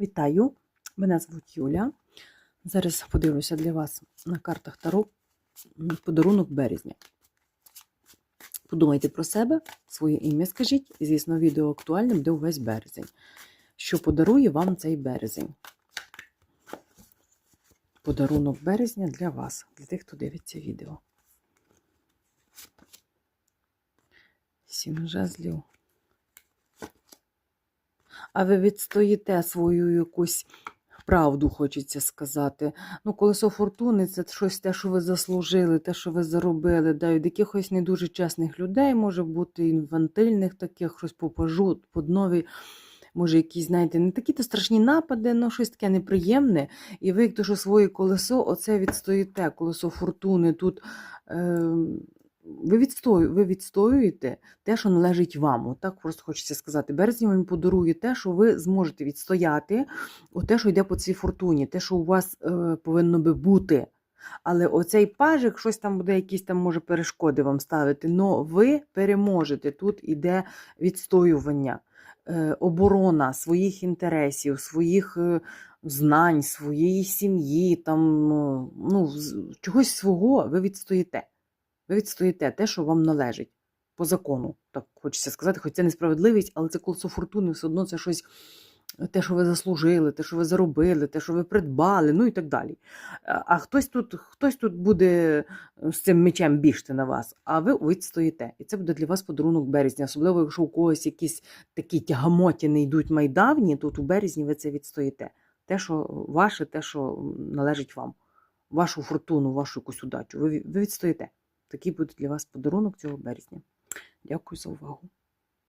Вітаю! Мене звуть Юля. Зараз подивлюся для вас на картах Таро подарунок березня. Подумайте про себе, своє ім'я скажіть, і, звісно, відео актуальне буде увесь березень. Що подарує вам цей березень? Подарунок березня для вас, для тих, хто дивиться відео. Сім жезлів. А ви відстоїте свою якусь правду, хочеться сказати. Ну, колесо фортуни це щось те, що ви заслужили, те, що ви заробили. Да, від якихось не дуже чесних людей може бути, інфантильних таких, щось по пажу, под нові. Може, якісь, знаєте, не такі то страшні напади, але щось таке неприємне. І ви, як то, що своє колесо, оце відстоїте, колесо фортуни. Тут е, ви, відстою, ви відстоюєте те, що належить вам. Отак просто хочеться сказати. Березні вам подарує те, що ви зможете відстояти, те, що йде по цій фортуні, те, що у вас е, повинно би бути. Але оцей пажик, щось там буде, якісь там може перешкоди вам ставити. Но ви переможете. Тут іде відстоювання, е, оборона своїх інтересів, своїх е, знань, своєї сім'ї, там, е, ну, чогось свого ви відстоїте. Ви відстоїте те, що вам належить по закону, так хочеться сказати, хоч це несправедливість, але це колесо фортуни, все одно це щось, те, що ви заслужили, те, що ви заробили, те, що ви придбали, ну і так далі. А хтось тут, хтось тут буде е, з цим мечем бігти на вас, а ви відстоїте. І це буде для вас подарунок березня. Особливо, якщо у когось якісь такі тягамотіни йдуть майдавні, то у березні ви це відстоїте. Те, що ваше, те, що належить вам, вашу фортуну, вашу якусь удачу. Ви відстоїте. Такий буде для вас подарунок цього березня. Дякую за увагу.